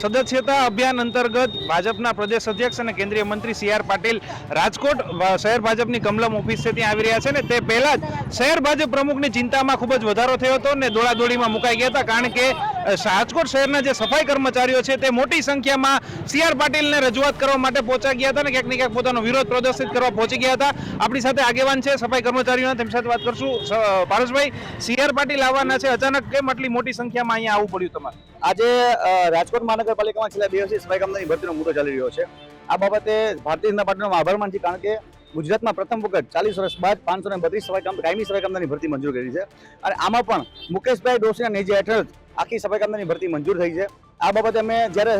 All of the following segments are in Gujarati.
સદસ્યતા અભિયાન અંતર્ગત ભાજપના પ્રદેશ અધ્યક્ષ અને કેન્દ્રીય મંત્રી સી આર પાટીલ રાજકોટ શહેર ભાજપની કમલમ ઓફિસ છે ત્યાં આવી રહ્યા છે ને તે પહેલા જ શહેર ભાજપ પ્રમુખની ચિંતામાં ખૂબ જ વધારો થયો હતો ને દોડાદોડીમાં મુકાઈ ગયા હતા કારણ કે રાજકોટ શહેરના જે સફાઈ કર્મચારીઓ છે તે મોટી સંખ્યામાં સી આર પાટીલને રજૂઆત કરવા માટે પહોંચા ગયા હતા ને ક્યાંક ને ક્યાંક પોતાનો વિરોધ પ્રદર્શિત કરવા પહોંચી ગયા હતા. આપણી સાથે આગેવાન છે સફાઈ કર્મચારીઓના તેમની સાથે વાત કરશું પારસભાઈ. સી આર પાટીલ આવવાના છે અચાનક કેમ આટલી મોટી સંખ્યામાં અહીંયા આવવું પડ્યું તમારે? આજે રાજકોટ મહાનગરપાલિકામાં છેલ્લા બે વર્ષથી સફાઈ કામદારની ભરતીનો મુદ્દો ચાલી રહ્યો છે. આ બાબતે ભારતીય જનતા પાર્ટીનો આભાર માનું છું કારણ કે ગુજરાતમાં પ્રથમ વખત ચાલીસ વર્ષ બાદ પાંચસો ને બત્રીસ સફાઈ કામ, કાયમી સફાઈ કામદારની ભરતી મંજૂર કરી છે. અને આમાં પણ મુકેશભાઈ ડોસીના નેજા હેઠળ આખી સફાઈ કામદારની ભરતી મંજૂર થઈ છે. આ બાબતે અમે જ્યારે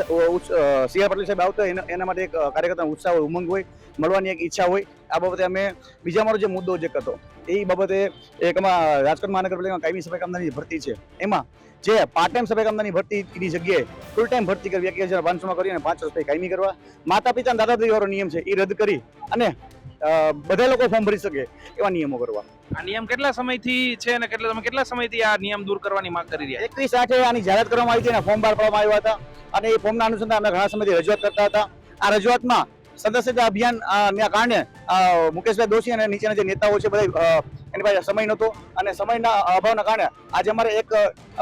સી આર પાટીલ સાહેબ આવતો હોય, એના- માટે એક કાર્યકર્તાનો ઉત્સાહ હોય, ઉમંગ હોય, મળવાની એક ઈચ્છા હોય. આ બાબતે અમે બીજા મારો જે મુદ્દો જે હતો, એ બાબતે એક આમાં રાજકોટ મહાનગરપાલિકામાં કાયમી સફાઈ કામદારની ભરતી છે. એમાં જે પાર્ટ ટાઈમ સફાઈ કામદારની ભરતીની જગ્યાએ ફૂલ ટાઈમ ભરતી કરવી એક હજાર પાંચસોમાં કરી અને પાંચ પછી કાયમી કરવા. માતા, પિતા દાદી વાળો નિયમ છે એ રદ કરી અને બધા લોકો ફોર્મ ભરી શકે એવા નિયમો કરવા. આ નિયમ કેટલા સમયથી છે અને કેટલા તમે કેટલા સમયથી આ નિયમ દૂર કરવાની માંગ કરી રહ્યા એકવીસ આઠે આની જાહેરાત કરવામાં આવી છે અને ફોર્મ બહાર પાડવામાં આવ્યા હતા. અને એ ફોર્મના અનુસંધાન અમે ઘણા સમયથી રજૂઆત કરતા હતા. આ રજૂઆતમાં સદસ્યતા અભિયાન ના કારણે મુકેશભાઈ દોશી અને નીચેના જે નેતાઓ છે બધા એની પાસે સમય નહોતો અને સમયના અભાવના કારણે આજે અમારે એક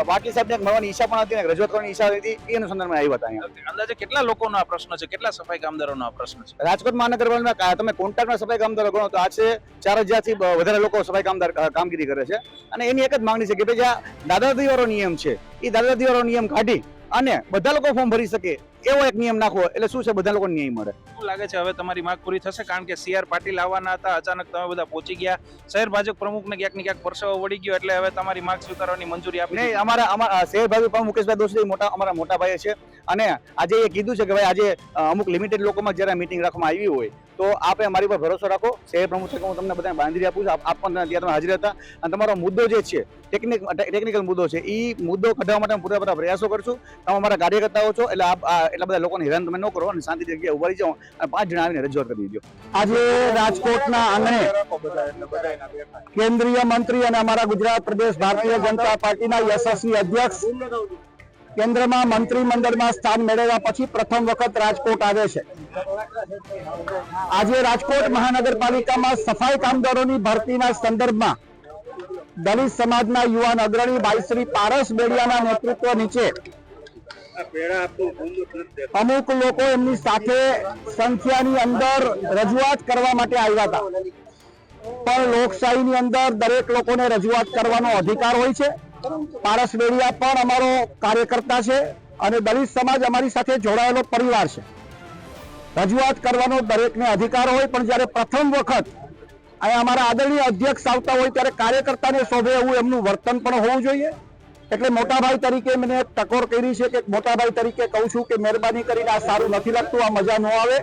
વાટલી સાહેબને મળવાની ઈચ્છા પણ હતી રજૂઆત કરવાની ઈચ્છા હતી એ અનુસંધાનમાં આવ્યા હતા અહીંયા. અંદાજે કેટલા લોકોનો આ પ્રશ્ન છે? કેટલા સફાઈ કામદારોનો આ પ્રશ્ન છે? રાજકોટ મહાનગરપાલિકામાં તમે કોન્ટ્રાક્ટના સફાઈ કામદારો ગણો તો આજે ચાર હજારથી વધારે લોકો સફાઈ કામદાર કામગીરી કરે છે. અને એની એક જ માંગણી છે કે ભાઈ જે આ દાદા દાદી નિયમ છે એ દાદા દાદી નિયમ કાઢી અને બધા લોકો ફોર્મ ભરી શકે એવો એક નિયમ નાખવો એટલે શું છે? બધા લોકો ન્યાય મળે. શું લાગે છે? હવે તમારી માંગ પૂરી થશે કારણ કે સીઆર પાટીલ આવવાના હતા. અચાનક તમે બધા પહોંચી ગયા. શહેર ભાજપ પ્રમુખને ક્યાંક ને ક્યાંક પરસેવો વળી ગયો એટલે હવે તમારી માંગ સ્વીકારવાની મંજૂરી આપી નહીં અમારા અમારા શહેર ભાજપ પ્રમુખ મુકેશભાઈ દોશી મોટા અમારા મોટા ભાઈ છે. અને આજે એ કીધું છે કે ભાઈ આજે અમુક લિમિટેડ લોકોમાં જ્યારે મીટિંગ રાખવામાં આવી હોય તો આપે મારી પર ભરોસો રાખો. શહેર પ્રમુખ છે હું તમને બધાને બાંધી આપું છું. આપ પણ ત્યાં તમે હાજર હતા. અને તમારો મુદ્દો જે છે ટેકનિક ટેકનિકલ મુદ્દો છે એ મુદ્દો કઢાવવા માટે પૂરા બધા પ્રયાસો કરશું તમે અમારા કાર્યકર્તાઓ છો, એટલે આપ એટલા બધા લોકોને હેરાન તમે ન કરો અને શાંતિ જગ્યાએ ઊભા જાઓ અને પાંચ જણા આવીને રજૂઆત કરી દીધો આજે રાજકોટના આંગણે કેન્દ્રીય મંત્રી અને અમારા ગુજરાત પ્રદેશ ભારતીય જનતા પાર્ટીના યશસ્વી અધ્યક્ષ કેન્દ્રમાં મંત્રીમંડળમાં સ્થાન મેળવ્યા પછી પ્રથમ વખત રાજકોટ આવે છે. આજે રાજકોટ મહાનગરપાલિકામાં સફાઈ કામદારોની ભરતીના સંદર્ભમાં દલિત સમાજના યુવાન અગ્રણી ભાઈશ્રી પારસ બેડિયાના નેતૃત્વ નીચે અમુક લોકો એમની સાથે સંખ્યાની અંદર રજૂઆત કરવા માટે આવ્યા હતા. પણ લોકશાહીની અંદર દરેક લોકોને રજૂઆત કરવાનો અધિકાર હોય છે. પારસ વેડિયા પણ અમારો કાર્યકર્તા છે અને દલિત સમાજ અમારી સાથે જોડાયેલો પરિવાર છે. રજૂઆત કરવાનો દરેકને અધિકાર હોય, પણ જ્યારે પ્રથમ વખત અહીંયા અમારા આદરણીય અધ્યક્ષ આવતા હોય, ત્યારે કાર્યકર્તાને શોભે એવું એમનું વર્તન પણ હોવું જોઈએ. એટલે મોટાભાઈ તરીકે મને ટકોર કરી છે કે મોટાભાઈ તરીકે કહું છું કે મહેરબાની કરીને આ સારું નથી લાગતું, આ મજા ન આવે.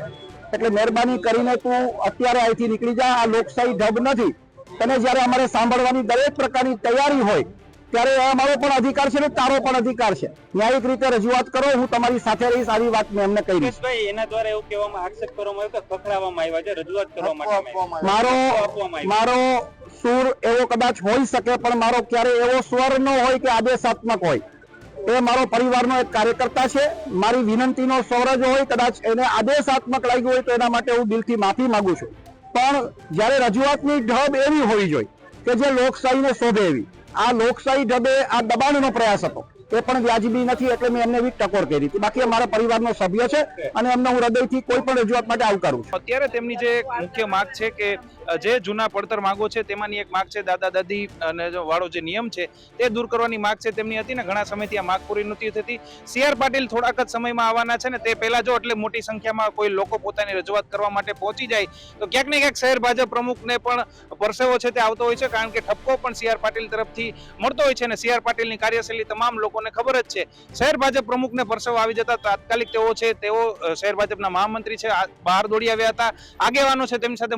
એટલે મહેરબાની કરીને તું અત્યારે અહીંથી નીકળી જા. આ લોકશાહી ઢબ નથી. તને જ્યારે અમારે સાંભળવાની દરેક પ્રકારની તૈયારી હોય ત્યારે અમારો પણ અધિકાર છે ને તારો પણ અધિકાર છે. ન્યાયિક રીતે રજૂઆત કરો હું તમારી સાથે રહીશ આવી વાત મેં એમને કહી ભાઈ એના દ્વારા એવું કહેવામાં આક્ષેપ કરવામાં આવ્યો કે પકડાવવામાં આવ્યા છે રજૂઆત કરવા માટે મારો મારો સુર એવો કદાચ હોઈ શકે પણ મારો ક્યારે એવો સ્વર ન હોય કે આદેશાત્મક હોય. એ મારો પરિવારનો એક કાર્યકર્તા છે. મારી વિનંતીનો સ્વર જ હોય કદાચ એને આદેશાત્મક લાગ્યું હોય તો એના માટે હું દિલથી માફી માંગુ છું. પણ જ્યારે રજૂઆતની ઢબ એવી હોવી જોઈએ કે જે લોકશાહીને શોભે એવી આ લોકશાહી ઢબે આ દબાણનો પ્રયાસ હતો. એ પણ વ્યાજબી નથી એટલે મેં એમને એવી ટકોર કરી હતી. બાકી અમારા પરિવારનો સભ્ય છે અને એમને હું હૃદયથી કોઈ પણ રજૂઆત માટે આવકારું છું. અત્યારે તેમની જે મુખ્ય માંગ છે કે જે જૂના પડતર માંગો છે તેમાંની એક માંગ છે દાદા દાદી અને વાળો જે નિયમ છે તે દૂર કરવાની માંગ છે તેમની હતી ને ઘણા સમયથી આ માંગ પૂરી નથી થતી. સી આર પાટીલ થોડાક જ સમયમાં આવવાના છે ને તે પહેલા જો એટલે મોટી સંખ્યામાં કોઈ લોકો પોતાની રજૂઆત કરવા માટે પહોંચી જાય, તો ક્યાંક ને ક્યાંક શહેર ભાજપ પ્રમુખને પણ પરસેવો છે તે આવતો હોય છે, કારણ કે ઠપકો પણ સી આર પાટીલ તરફથી મળતો હોય છે અને સી આર પાટીલની કાર્યશૈલી તમામ લોકોને ખબર જ છે. શહેર ભાજપ પ્રમુખને પરસેવો આવી જતા તાત્કાલિક તેઓ છે, તેઓ શહેર ભાજપના મહામંત્રી છે બહાર દોડી આવ્યા હતા. આગેવાનો છે તેમની સાથે